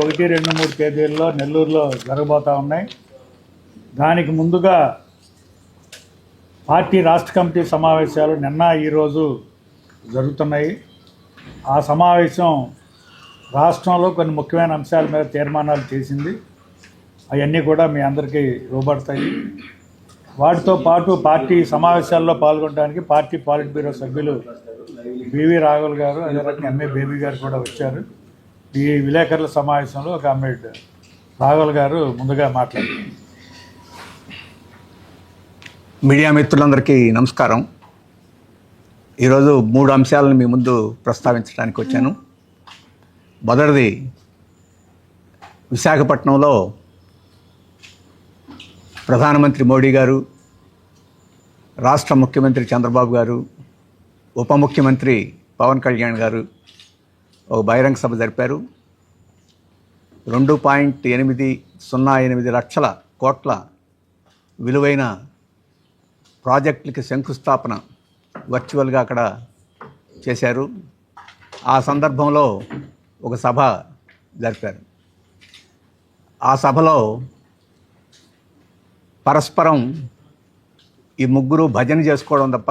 ఒకటి రెండు మూడు తేదీల్లో నెల్లూరులో జరగబోతూ ఉన్నాయి. దానికి ముందుగా పార్టీ రాష్ట్ర కమిటీ సమావేశాలు నిన్న ఈరోజు జరుగుతున్నాయి. ఆ సమావేశం రాష్ట్రంలో కొన్ని ముఖ్యమైన అంశాల మీద తీర్మానాలు చేసింది. అవన్నీ కూడా మీ అందరికీ ఇవ్వబడతాయి. వాటితో పాటు పార్టీ సమావేశాల్లో పాల్గొనడానికి పార్టీ పాలిట్ బ్యూరో సభ్యులు బివి రాఘుల్ గారు అదే రకంగా ఎంఏ బేబీ గారు కూడా వచ్చారు. ఈ విలేకరుల సమావేశంలో ఒక అమ్మేడ్ రాఘుల్ గారు ముందుగా మాట్లాడారు. మీడియా మిత్రులందరికీ నమస్కారం. ఈరోజు మూడు అంశాలను మీ ముందు ప్రస్తావించడానికి వచ్చాను. మొదటిది విశాఖపట్నంలో ప్రధానమంత్రి మోడీ గారు రాష్ట్ర ముఖ్యమంత్రి చంద్రబాబు గారు ఉప ముఖ్యమంత్రి పవన్ కళ్యాణ్ గారు ఒక బహిరంగ సభ జరిపారు. రెండు పాయింట్ ఎనిమిది సున్నా ఎనిమిది లక్షల కోట్ల విలువైన ప్రాజెక్టులకి శంకుస్థాపన వర్చువల్గా అక్కడ చేశారు. ఆ సందర్భంలో ఒక సభ జరిపారు. ఆ సభలో పరస్పరం ఈ ముగ్గురు భజన చేసుకోవడం తప్ప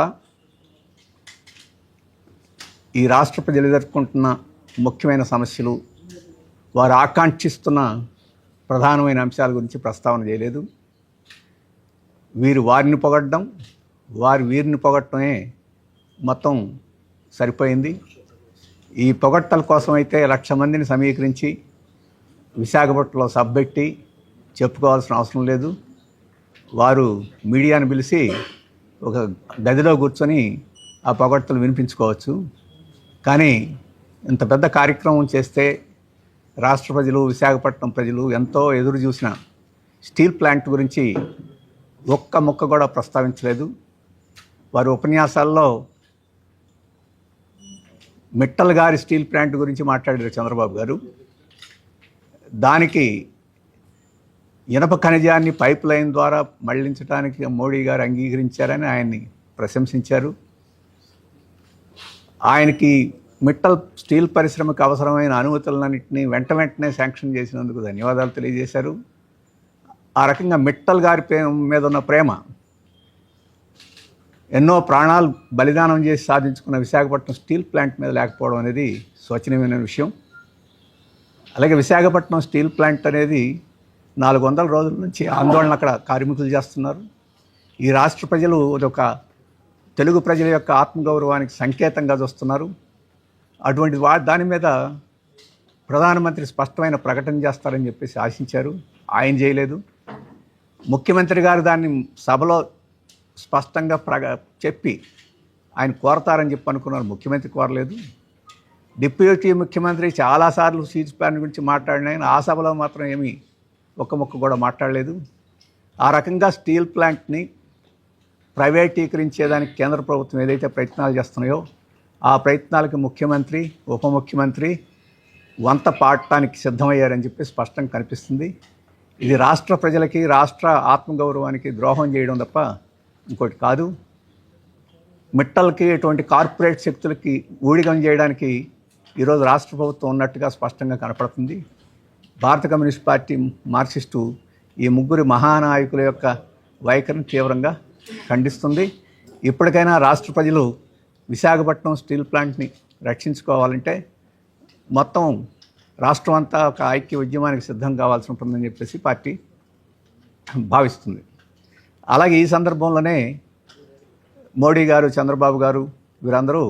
ఈ రాష్ట్ర ప్రజలు ఎదుర్కొంటున్న ముఖ్యమైన సమస్యలు వారు ఆకాంక్షిస్తున్న ప్రధానమైన అంశాల గురించి ప్రస్తావన చేయలేదు. వీరు వారిని పొగడ్డం వారు వీరిని పొగట్టమే మొత్తం సరిపోయింది. ఈ పొగట్టల కోసం అయితే లక్ష మందిని సమీకరించి విశాఖపట్నంలో సబ్బెట్టి చెప్పుకోవాల్సిన అవసరం లేదు. వారు మీడియాను పిలిచి ఒక గదిలో కూర్చొని ఆ పొగడ్తలు వినిపించుకోవచ్చు. కానీ ఇంత పెద్ద కార్యక్రమం చేస్తే రాష్ట్ర ప్రజలు విశాఖపట్నం ప్రజలు ఎంతో ఎదురు చూసిన స్టీల్ ప్లాంట్ గురించి ఒక్క ముక్క కూడా ప్రస్తావించలేదు. వారి ఉపన్యాసాల్లో మిట్టల్ గారి స్టీల్ ప్లాంట్ గురించి మాట్లాడారు చంద్రబాబు గారు. దానికి ఇనప ఖనిజాన్ని పైప్ లైన్ ద్వారా మళ్ళించడానికి మోడీ గారు అంగీకరించారని ఆయన్ని ప్రశంసించారు. ఆయనకి మిట్టల్ స్టీల్ పరిశ్రమకు అవసరమైన అనుమతులన్నింటినీ వెంట వెంటనే శాంక్షన్ చేసినందుకు ధన్యవాదాలు తెలియజేశారు. ఆ రకంగా మిట్టల్ గారి ప్రేమ మీద ఉన్న ప్రేమ ఎన్నో ప్రాణాలు బలిదానం చేసి సాధించుకున్న విశాఖపట్నం స్టీల్ ప్లాంట్ మీద లేకపోవడం అనేది శోచనీయమైన విషయం. అలాగే విశాఖపట్నం స్టీల్ ప్లాంట్ అనేది నాలుగు వందల రోజుల నుంచి ఆందోళన అక్కడ కార్మికులు చేస్తున్నారు. ఈ రాష్ట్ర ప్రజలు ఒక తెలుగు ప్రజల యొక్క ఆత్మగౌరవానికి సంకేతంగా చూస్తున్నారు. అటువంటి వా దాని మీద ప్రధానమంత్రి స్పష్టమైన ప్రకటన చేస్తారని చెప్పేసి ఆశించారు. ఆయన చేయలేదు. ముఖ్యమంత్రి గారు దాన్ని సభలో స్పష్టంగా ప్రగ చెప్పి ఆయన కోరతారని చెప్పి అనుకున్నారు. ముఖ్యమంత్రి కోరలేదు. డిప్యూటీ ముఖ్యమంత్రి చాలాసార్లు సీజ్ ప్లాన్ గురించి మాట్లాడిన ఆయన ఆ సభలో మాత్రం ఏమీ ఒక్క ముక్క కూడా మాట్లాడలేదు. ఆ రకంగా స్టీల్ ప్లాంట్ని ప్రైవేటీకరించేదానికి కేంద్ర ప్రభుత్వం ఏదైతే ప్రయత్నాలు చేస్తున్నాయో ఆ ప్రయత్నాలకు ముఖ్యమంత్రి ఉప ముఖ్యమంత్రి వంత పాడటానికి సిద్ధమయ్యారని చెప్పి స్పష్టంగా కనిపిస్తుంది. ఇది రాష్ట్ర ప్రజలకి రాష్ట్ర ఆత్మగౌరవానికి ద్రోహం చేయడం తప్ప ఇంకోటి కాదు. మిట్టలకి ఎటువంటి కార్పొరేట్ శక్తులకి ఊడిగం చేయడానికి ఈరోజు రాష్ట్ర ప్రభుత్వం ఉన్నట్టుగా స్పష్టంగా కనపడుతుంది. భారత కమ్యూనిస్ట్ పార్టీ మార్క్సిస్టు ఈ ముగ్గురు మహానాయకుల యొక్క వైఖరిని తీవ్రంగా ఖండిస్తుంది. ఇప్పటికైనా రాష్ట్ర ప్రజలు విశాఖపట్నం స్టీల్ ప్లాంట్ని రక్షించుకోవాలంటే మొత్తం రాష్ట్రం అంతా ఒక ఐక్య ఉద్యమానికి సిద్ధం కావాల్సి ఉంటుందని చెప్పేసి పార్టీ భావిస్తుంది. అలాగే ఈ సందర్భంలోనే మోడీ గారు చంద్రబాబు గారు వీరందరూ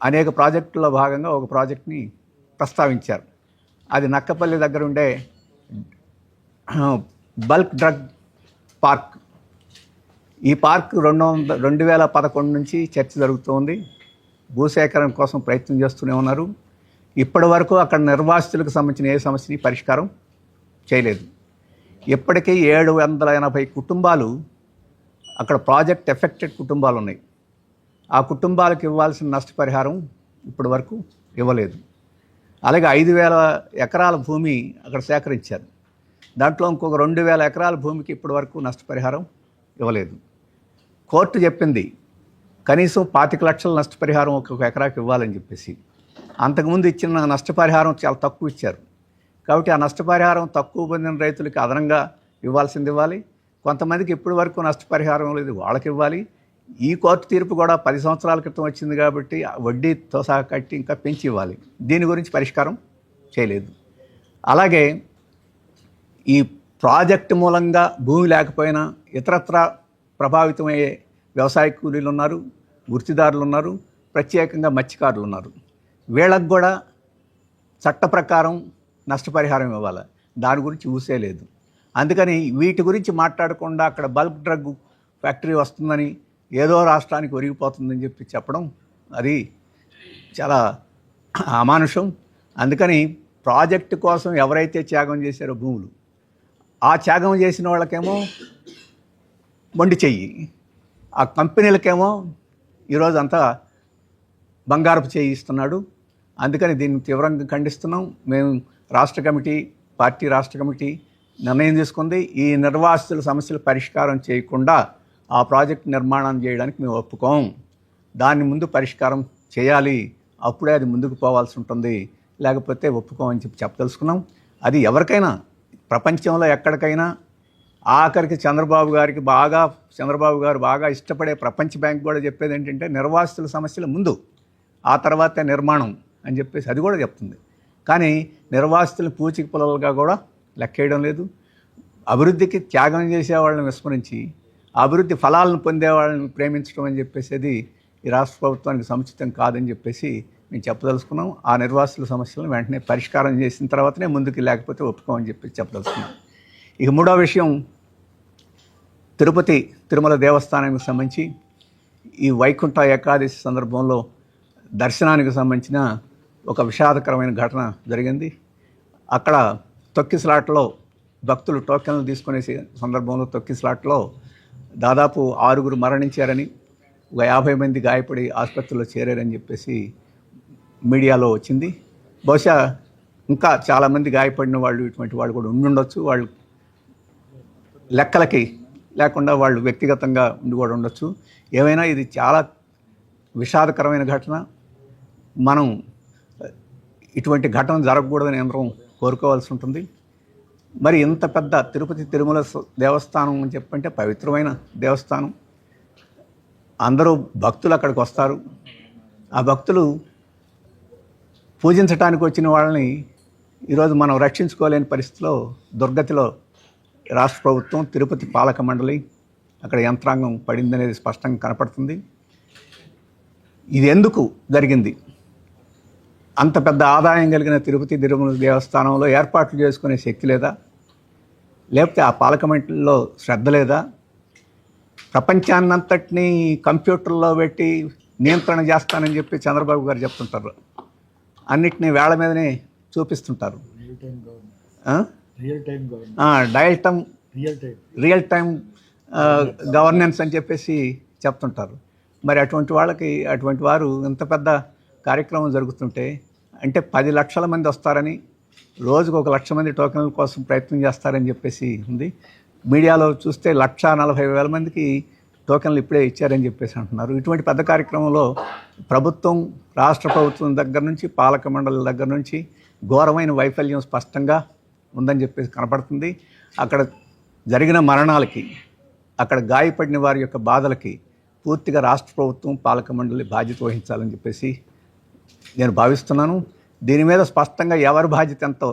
అనేక ప్రాజెక్టుల్లో భాగంగా ఒక ప్రాజెక్ట్ని ప్రస్తావించారు. అది నక్కపల్లి దగ్గర ఉండే బల్క్ డ్రగ్ పార్క్ ఈ పార్క్ రెండు వంద రెండు వేల పదకొండు నుంచి చర్చ జరుగుతోంది. భూసేకరణ కోసం ప్రయత్నం చేస్తూనే ఉన్నారు. ఇప్పటి వరకు అక్కడ నిర్వాసితులకు సంబంధించిన ఏ సమస్యని పరిష్కారం చేయలేదు. ఇప్పటికీ ఏడు వందల ఎనభై కుటుంబాలు అక్కడ ప్రాజెక్ట్ ఎఫెక్టెడ్ కుటుంబాలు ఉన్నాయి ఆ కుటుంబాలకు ఇవ్వాల్సిన నష్టపరిహారం ఇప్పటి వరకు ఇవ్వలేదు. అలాగే ఐదు వేల ఎకరాల భూమి అక్కడ సేకరించారు. దాంట్లో ఇంకొక రెండు వేల ఎకరాల భూమికి ఇప్పటి వరకు నష్టపరిహారం ఇవ్వలేదు. కోర్టు చెప్పింది కనీసం పాతిక లక్షల నష్టపరిహారం ఒక్కొక్క ఎకరాకి ఇవ్వాలని చెప్పేసి. అంతకుముందు ఇచ్చిన నష్టపరిహారం చాలా తక్కువ ఇచ్చారు. కాబట్టి ఆ నష్టపరిహారం తక్కువ పొందిన రైతులకి అదనంగా ఇవ్వాల్సింది ఇవ్వాలి. కొంతమందికి ఇప్పటి వరకు నష్టపరిహారం లేదు వాళ్ళకి ఇవ్వాలి. ఈ కోర్టు తీర్పు కూడా పది సంవత్సరాల క్రితం వచ్చింది కాబట్టి ఆ వడ్డీతో సహా కట్టి ఇంకా పెంచి ఇవ్వాలి. దీని గురించి పరిష్కారం చేయలేదు. అలాగే ఈ ప్రాజెక్టు మూలంగా భూమి లేకపోయినా ఇతరత్ర ప్రభావితమయ్యే వ్యవసాయ కూలీలు ఉన్నారు వృత్తిదారులు ఉన్నారు ప్రత్యేకంగా మత్స్యకారులు ఉన్నారు. వీళ్ళకు కూడా చట్ట ప్రకారం నష్టపరిహారం ఇవ్వాలి. దాని గురించి ఊసే లేదు. అందుకని వీటి గురించి మాట్లాడకుండా అక్కడ బల్క్ డ్రగ్ ఫ్యాక్టరీ వస్తుందని ఏదో రాష్ట్రానికి ఒరిగిపోతుందని చెప్పి చెప్పడం అది చాలా అమానుషం. అందుకని ప్రాజెక్టు కోసం ఎవరైతే త్యాగం చేశారో భూములు ఆ త్యాగం చేసిన వాళ్ళకేమో మొండి చెయ్యి. ఆ కంపెనీలకేమో ఈరోజు అంతా బంగారపు చేయి ఇస్తున్నాడు. అందుకని దీన్ని తీవ్రంగా ఖండిస్తున్నాం. మేము రాష్ట్ర కమిటీ పార్టీ రాష్ట్ర కమిటీ నిర్ణయం తీసుకుంది. ఈ నిర్వాసితుల సమస్యలు పరిష్కారం చేయకుండా ఆ ప్రాజెక్ట్ నిర్మాణం చేయడానికి మేము ఒప్పుకోం. దాన్ని ముందు పరిష్కారం చేయాలి. అప్పుడే అది ముందుకు పోవాల్సి ఉంటుంది. లేకపోతే ఒప్పుకోమని చెప్పి చెప్పదలుచుకున్నాం. అది ఎవరికైనా ప్రపంచంలో ఎక్కడికైనా ఆఖరికి చంద్రబాబు గారికి బాగా చంద్రబాబు గారు బాగా ఇష్టపడే ప్రపంచ బ్యాంక్ కూడా చెప్పేది ఏంటంటే నిర్వాసితుల సమస్యల ముందు ఆ తర్వాతే నిర్మాణం అని చెప్పేసి అది కూడా చెప్తుంది. కానీ నిర్వాసితులను పూచిక పొలాలుగా కూడా లెక్కేయడం లేదు. అభివృద్ధికి త్యాగం చేసే వాళ్ళని విస్మరించి అభివృద్ధి ఫలాలను పొందే వాళ్ళని ప్రేమించడం అని చెప్పేసి ఈ రాష్ట్ర ప్రభుత్వానికి సముచితం కాదని చెప్పేసి మేము చెప్పదలుచుకున్నాం. ఆ నిర్వాసితుల సమస్యలను వెంటనే పరిష్కారం చేసిన తర్వాతనే ముందుకు లేకపోతే ఒప్పుకోమని చెప్పి చెప్పదలుచుకున్నాం. ఇక మూడో విషయం తిరుపతి తిరుమల దేవస్థానానికి సంబంధించి ఈ వైకుంఠ ఏకాదశి సందర్భంలో దర్శనానికి సంబంధించిన ఒక విషాదకరమైన ఘటన జరిగింది. అక్కడ తొక్కిసలాట్లో భక్తులు టోకెన్లు తీసుకునే సందర్భంలో తొక్కిసలాట్లో దాదాపు ఆరుగురు మరణించారని ఒక యాభై మంది గాయపడి ఆసుపత్రిలో చేరారని చెప్పేసి మీడియాలో వచ్చింది. బహుశా ఇంకా చాలామంది గాయపడిన వాళ్ళు ఇటువంటి వాళ్ళు కూడా ఉండుండొచ్చు. వాళ్ళు లెక్కలకి లేకుండా వాళ్ళు వ్యక్తిగతంగా ఉండి కూడా ఉండొచ్చు. ఏమైనా ఇది చాలా విషాదకరమైన ఘటన. మనం ఇటువంటి ఘటన జరగకూడదని అందరం కోరుకోవాల్సి ఉంటుంది. మరి ఇంత పెద్ద తిరుపతి తిరుమల దేవస్థానం అని చెప్పంటే పవిత్రమైన దేవస్థానం. అందరూ భక్తులు అక్కడికి వస్తారు. ఆ భక్తులు పూజించడానికి వచ్చిన వాళ్ళని ఈరోజు మనం రక్షించుకోలేని పరిస్థితిలో దుర్గతిలో రాష్ట్ర ప్రభుత్వం తిరుపతి పాలక మండలి అక్కడ యంత్రాంగం పడిందనేది స్పష్టంగా కనపడుతుంది. ఇది ఎందుకు జరిగింది? అంత పెద్ద ఆదాయం కలిగిన తిరుపతి తిరుమల దేవస్థానంలో ఏర్పాట్లు చేసుకునే శక్తి లేదా? లేకపోతే ఆ పాలక మండలిలో శ్రద్ధ లేదా? ప్రపంచాన్నంతటినీ కంప్యూటర్లో పెట్టి నియంత్రణ చేస్తానని చెప్పి చంద్రబాబు గారు చెప్తుంటారు. అన్నిటినీ వేళ మీదనే చూపిస్తుంటారు. Dial time real time real time ఆ, గవర్నెన్స్ అని చెప్పేసి చెప్తుంటారు. మరి అటువంటి వాళ్ళకి అటువంటి వారు ఇంత పెద్ద కార్యక్రమం జరుగుతుంటే అంటే పది లక్షల మంది వస్తారని రోజుకు ఒక లక్ష మంది టోకెన్ల కోసం ప్రయత్నం చేస్తారని చెప్పేసి ఉంది. మీడియాలో చూస్తే లక్ష నలభై వేల మందికి టోకెన్లు ఇప్పుడే ఇచ్చారని చెప్పేసి అంటున్నారు. ఇటువంటి పెద్ద కార్యక్రమంలో ప్రభుత్వం రాష్ట్ర ప్రభుత్వం దగ్గర నుంచి పాలక మండలి దగ్గర నుంచి ఘోరమైన వైఫల్యం స్పష్టంగా ఉందని చెప్పేసి కనపడుతుంది. అక్కడ జరిగిన మరణాలకి అక్కడ గాయపడిన వారి యొక్క బాధలకి పూర్తిగా రాష్ట్ర ప్రభుత్వం పాలక మండలి బాధ్యత వహించాలని చెప్పేసి నేను భావిస్తున్నాను. దీని మీద స్పష్టంగా ఎవరి బాధ్యత ఎంతో?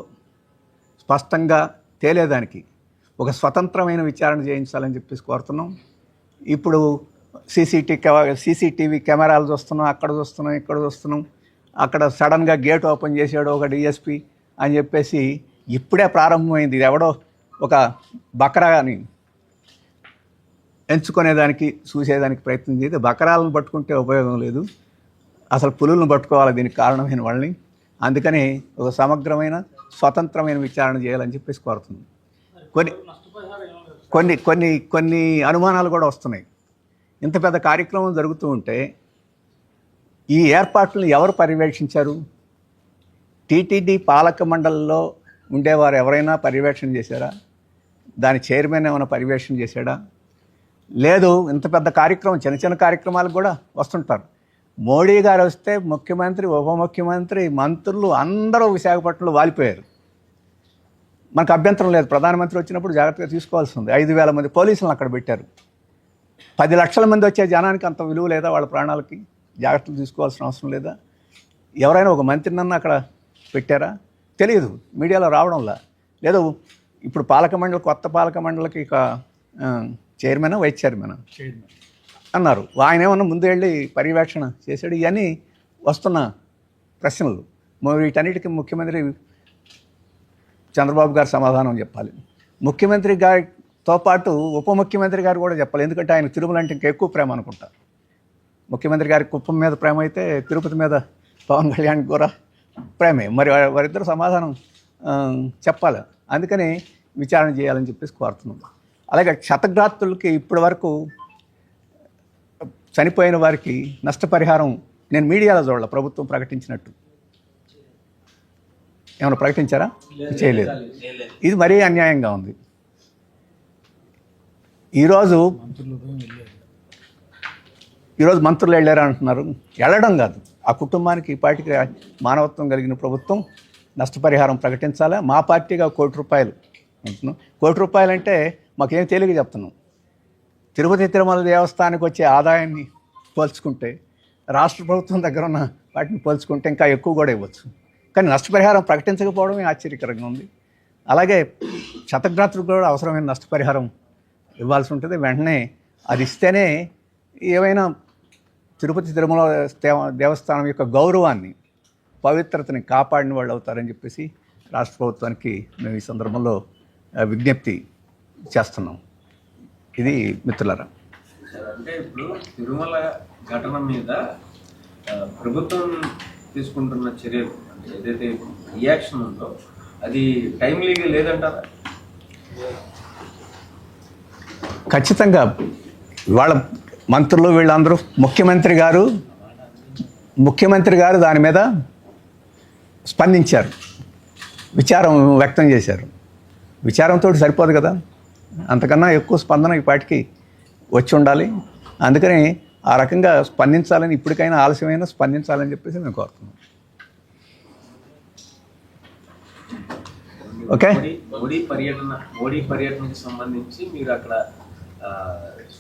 స్పష్టంగా తేలేదానికి ఒక స్వతంత్రమైన విచారణ చేయించాలని చెప్పేసి కోరుతున్నాం. ఇప్పుడు సీసీటీ సీసీటీవీ కెమెరాలు చూస్తున్నాం అక్కడ చూస్తున్నాం ఇక్కడ చూస్తున్నాం. అక్కడ సడన్గా గేట్ ఓపెన్ చేసాడు ఒక డిఎస్పి అని చెప్పేసి ఇప్పుడే ప్రారంభమైంది. ఇది ఎవడో ఒక బకరాని ఎంచుకునేదానికి చూసేదానికి ప్రయత్నం చేస్తే బకరాలను పట్టుకుంటే ఉపయోగం లేదు. అసలు పులులను పట్టుకోవాలి దీనికి కారణమైన వాళ్ళని. అందుకని ఒక సమగ్రమైన స్వతంత్రమైన విచారణ చేయాలని చెప్పేసి కోరుతుంది. కొన్ని కొన్ని కొన్ని కొన్ని అనుమానాలు కూడా వస్తున్నాయి. ఇంత పెద్ద కార్యక్రమం జరుగుతూ ఉంటే ఈ ఏర్పాట్లను ఎవరు పర్యవేక్షించారు? టీటీడీ పాలక మండలిలో ఉండేవారు ఎవరైనా పర్యవేక్షణ చేశారా? దాని చైర్మన్ ఏమైనా పర్యవేక్షణ చేశాడా? లేదు ఇంత పెద్ద కార్యక్రమం చిన్న చిన్న కార్యక్రమాలకు కూడా వస్తుంటారు. మోడీ గారు వస్తే ముఖ్యమంత్రి ఉప ముఖ్యమంత్రి మంత్రులు అందరూ విశాఖపట్నంలో వాలిపోయారు. మనకు అభ్యంతరం లేదు. ప్రధానమంత్రి వచ్చినప్పుడు జాగ్రత్తగా తీసుకోవాల్సి ఉంది. ఐదు వేల మంది పోలీసులను అక్కడ పెట్టారు. పది లక్షల మంది వచ్చే జనానికి అంత విలువ లేదా వాళ్ళ ప్రాణాలకి? జాగ్రత్తలు తీసుకోవాల్సిన అవసరం లేదా? ఎవరైనా ఒక మంత్రినన్నా అక్కడ పెట్టారా? తెలియదు మీడియాలో రావడంలా. లేదు ఇప్పుడు పాలక మండలి కొత్త పాలక మండలికి ఇక చైర్మన్ వైస్ చైర్మన్ చైర్మన్. అన్నారు. ఆయన ఏమన్నా ముందు వెళ్ళి పర్యవేక్షణ చేశాడు? ఇవన్నీ వస్తున్న ప్రశ్నలు. వీటన్నిటికీ ముఖ్యమంత్రి చంద్రబాబు గారు సమాధానం చెప్పాలి. ముఖ్యమంత్రి గారితో పాటు ఉప ముఖ్యమంత్రి గారు కూడా చెప్పాలి. ఎందుకంటే ఆయన తిరుమల అంటే ఇంకా ఎక్కువ ప్రేమ అనుకుంటా. ముఖ్యమంత్రి గారికి కుప్పం మీద ప్రేమ అయితే తిరుపతి మీద పవన్ కళ్యాణ్ కూడా ప్రేమే. మరి వారిద్దరు సమాధానం చెప్పాలి. అందుకని విచారణ చేయాలని చెప్పేసి కోరుతున్నాం. అలాగే క్షతగ్రాత్తులకి ఇప్పటి వరకు చనిపోయిన వారికి నష్టపరిహారం నేను మీడియాలో చూడాల ప్రభుత్వం ప్రకటించినట్టు. ఏమైనా ప్రకటించారా? చేయలేదు. ఇది మరీ అన్యాయంగా ఉంది. ఈరోజు ఈరోజు మంత్రులు వెళ్ళారు అంటున్నారు వెళ్ళడం కాదు. ఆ కుటుంబానికి ఈ పార్టీకి మానవత్వం కలిగిన ప్రభుత్వం నష్టపరిహారం ప్రకటించాలా? మా పార్టీగా కోటి రూపాయలు అంటున్నాం. కోటి రూపాయలు అంటే మాకేం తెలియక చెప్తున్నాం? తిరుపతి తిరుమల దేవస్థానానికి వచ్చే ఆదాయాన్ని పోల్చుకుంటే రాష్ట్ర ప్రభుత్వం దగ్గర ఉన్న వాటిని పోల్చుకుంటే ఇంకా ఎక్కువ కూడా ఇవ్వచ్చు. కానీ నష్టపరిహారం ప్రకటించకపోవడమే ఆశ్చర్యకరంగా ఉంది. అలాగే శతగ్రాత్రులకు కూడా అవసరమైన నష్టపరిహారం ఇవ్వాల్సి ఉంటుంది. వెంటనే అది ఇస్తేనే ఏమైనా తిరుపతి తిరుమల దేవ- దేవస్థానం యొక్క గౌరవాన్ని పవిత్రతని కాపాడిన వాళ్ళు అవుతారని చెప్పేసి రాష్ట్ర ప్రభుత్వానికి మేము ఈ సందర్భంలో విజ్ఞప్తి చేస్తున్నాం. ఇది మిత్రులారా. అంటే ఇప్పుడు తిరుమల ఘటన మీద ప్రభుత్వం తీసుకుంటున్న చర్యలు అంటే ఏదైతే రియాక్షన్ ఉందో అది టైమ్లీగా లేదంటారా? ఖచ్చితంగా వాళ్ళ మంత్రులు వీళ్ళందరూ. ముఖ్యమంత్రి గారు ముఖ్యమంత్రి గారు దాని మీద స్పందించారు. విచారం వ్యక్తం చేశారు. విచారంతో సరిపోదు కదా. అంతకన్నా ఎక్కువ స్పందన ఈ పాటికి వచ్చి ఉండాలి. అందుకని ఆ రకంగా స్పందించాలని ఇప్పటికైనా ఆలస్యమైనా స్పందించాలని చెప్పేసి మేము కోరుతున్నాం. ఓకే? మోడీ పర్యటన మోడీ పర్యటనకు సంబంధించి మీరు అక్కడ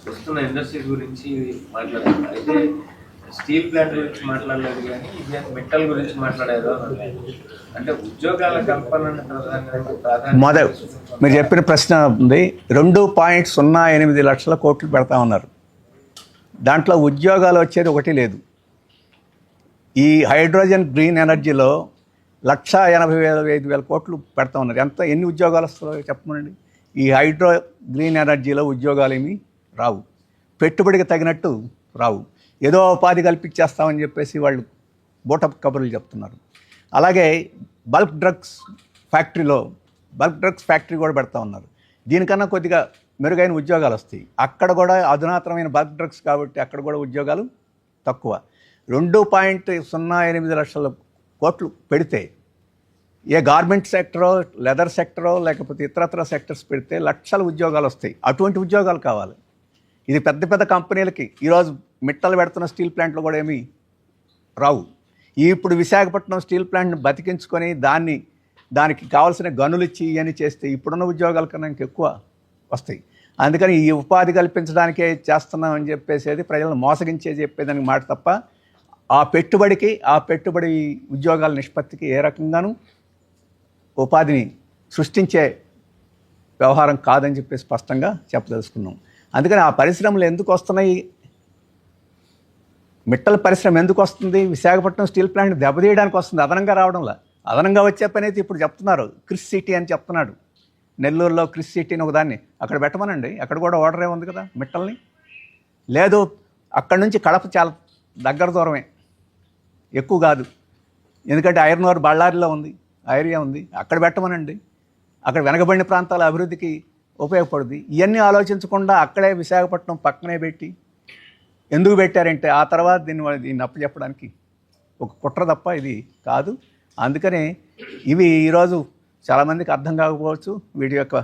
వస్తున్న ఇండస్ట్రీస్ గురించి మాట్లాడారు అయితే స్టీల్ ప్లాంట్ గురించి మాట్లాడలేదు కానీ ఇది మెటల్ గురించి మాట్లాడారు అంటే ఉద్యోగాల కల్పన ప్రాధాన్యత మీరు చెప్పిన ప్రశ్న ఉంది. రెండు పాయింట్ సున్నా ఎనిమిది లక్షల కోట్లు పెడతా ఉన్నారు. దాంట్లో ఉద్యోగాలు వచ్చేది ఒకటి లేదు. ఈ హైడ్రోజన్ గ్రీన్ ఎనర్జీలో లక్ష ఎనభై వేల ఐదు వేల కోట్లు పెడతా ఉన్నారు. ఎంత ఎన్ని ఉద్యోగాలు వస్తాయో చెప్పమనండి ఈ హైడ్రో గ్రీన్ ఎనర్జీలో ఉద్యోగాలు ఏమి రావు. పెట్టుబడికి తగినట్టు రావు. ఏదో ఉపాధి కల్పించేస్తామని చెప్పేసి వాళ్ళు బూట కబుర్లు చెప్తున్నారు. అలాగే బల్క్ డ్రగ్స్ ఫ్యాక్టరీలో బల్క్ డ్రగ్స్ ఫ్యాక్టరీ కూడా పెడతా ఉన్నారు. దీనికన్నా కొద్దిగా మెరుగైన ఉద్యోగాలు వస్తాయి. అక్కడ కూడా అధునాతనమైన బల్క్ డ్రగ్స్ కాబట్టి అక్కడ కూడా ఉద్యోగాలు తక్కువ. రెండు పాయింట్ సున్నా ఎనిమిది లక్షల కోట్లు పెడితే ఏ గార్మెంట్ సెక్టరో లెదర్ సెక్టరో లేకపోతే ఇతరత్ర సెక్టర్స్ పెడితే లక్షల ఉద్యోగాలు వస్తాయి. అటువంటి ఉద్యోగాలు కావాలి. ఇది పెద్ద పెద్ద కంపెనీలకి. ఈరోజు మిట్టలు పెడుతున్న స్టీల్ ప్లాంట్లు కూడా ఏమీ రావు. ఈ ఇప్పుడు విశాఖపట్నం స్టీల్ ప్లాంట్ని బతికించుకొని దాన్ని దానికి కావాల్సిన గనులు ఇచ్చి ఇవన్నీ చేస్తే ఇప్పుడున్న ఉద్యోగాల కన్నా ఇంకెక్కువ వస్తాయి. అందుకని ఈ ఉపాధి కల్పించడానికే చేస్తున్నామని చెప్పేసేది ప్రజలను మోసగించే చెప్పేదానికి మాట తప్ప ఆ పెట్టుబడికి ఆ పెట్టుబడి ఉద్యోగాల నిష్పత్తికి ఏ రకంగానూ ఉపాధిని సృష్టించే వ్యవహారం కాదని చెప్పి స్పష్టంగా చెప్పదలుచుకున్నాం. అందుకని ఆ పరిశ్రమలు ఎందుకు వస్తున్నాయి? మిట్టల పరిశ్రమ ఎందుకు వస్తుంది? విశాఖపట్నం స్టీల్ ప్లాంట్ దెబ్బతీయడానికి వస్తుంది అదనంగా రావడంలో. అదనంగా వచ్చే పని అయితే ఇప్పుడు చెప్తున్నారు. క్రిస్ సిటీ అని చెప్తున్నాడు. నెల్లూరులో క్రిస్ సిటీ అని ఒకదాన్ని అక్కడ పెట్టమనండి. అక్కడ కూడా ఓడరే ఉంది కదా మిట్టల్ని? లేదు అక్కడ నుంచి కడప చాలా దగ్గర దూరమే. ఎక్కువ కాదు. ఎందుకంటే ఐరన్ ఓర్ బళ్ళారిలో ఉంది. ఆ ఏరియా ఉంది. అక్కడ పెట్టమనండి. అక్కడ వెనకబడిన ప్రాంతాల అభివృద్ధికి ఉపయోగపడుద్ది. ఇవన్నీ ఆలోచించకుండా అక్కడే విశాఖపట్నం పక్కనే పెట్టి ఎందుకు పెట్టారంటే ఆ తర్వాత దీన్ని వాళ్ళు దీన్ని అప్పచెప్పడానికి ఒక కుట్ర తప్ప ఇది కాదు. అందుకనే ఇవి ఈరోజు చాలామందికి అర్థం కాకపోవచ్చు. వీటి యొక్క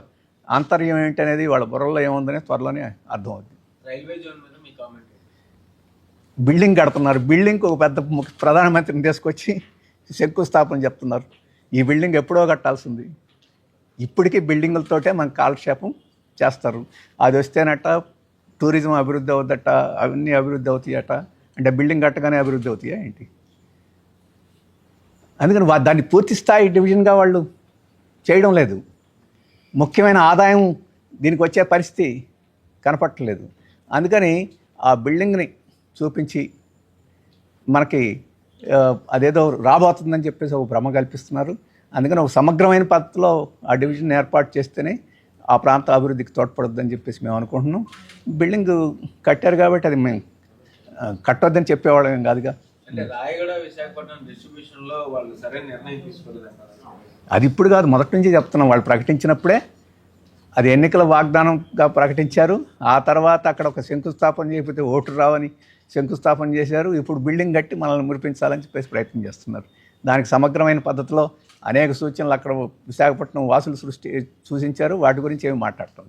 ఆంతర్యం ఏంటనేది వాళ్ళ బుర్రలో ఏముందనే త్వరలోనే అర్థమవుతుంది రైల్వే జోన్ మీద మీ కామెంట్ బిల్డింగ్ కడుతున్నారు. బిల్డింగ్ ఒక పెద్ద ప్రధానమంత్రిని తీసుకొచ్చి శంకుస్థాపన చెప్తున్నారు. ఈ బిల్డింగ్ ఎప్పుడో కట్టాల్సింది. ఇప్పటికీ బిల్డింగులతోటే మన కాలక్షేపం చేస్తారు. అది వస్తేనట టూరిజం అభివృద్ధి అవుద్దట అవన్నీ అభివృద్ధి అవుతాయట. అంటే బిల్డింగ్ కట్టగానే అభివృద్ధి అవుతాయా ఏంటి? అందుకని వా- దాన్ని పూర్తి స్థాయి డివిజన్గా వాళ్ళు చేయడం లేదు. ముఖ్యమైన ఆదాయం దీనికి వచ్చే పరిస్థితి కనపట్టలేదు అందుకని ఆ బిల్డింగ్ని చూపించి మనకి అదేదో రాబోతుందని చెప్పేసి ఒక భ్రమ కల్పిస్తున్నారు. అందుకని ఒక సమగ్రమైన పద్ధతిలో ఆ డివిజన్ ఏర్పాటు చేస్తేనే ఆ ప్రాంత అభివృద్ధికి తోడ్పడుద్దని చెప్పేసి మేము అనుకుంటున్నాం. బిల్డింగ్ కట్టారు కాబట్టి అది మేము కట్టొద్దని చెప్పేవాళ్ళం ఏం కాదుగా అది ఇప్పుడు కాదు మొదటి నుంచి చెప్తున్నాం. వాళ్ళు ప్రకటించినప్పుడే అది ఎన్నికల వాగ్దానంగా ప్రకటించారు. ఆ తర్వాత అక్కడ ఒక శంకుస్థాపన చేయకపోతే ఓటు రావని శంకుస్థాపన చేశారు. ఇప్పుడు బిల్డింగ్ కట్టి మనల్ని మురిపించాలని చెప్పేసి ప్రయత్నం చేస్తున్నారు. దానికి సమగ్రమైన పద్ధతిలో అనేక సూచనలు అక్కడ విశాఖపట్నం వాసులు సృష్టి సూచించారు. వాటి గురించి ఏమి మాట్లాడటం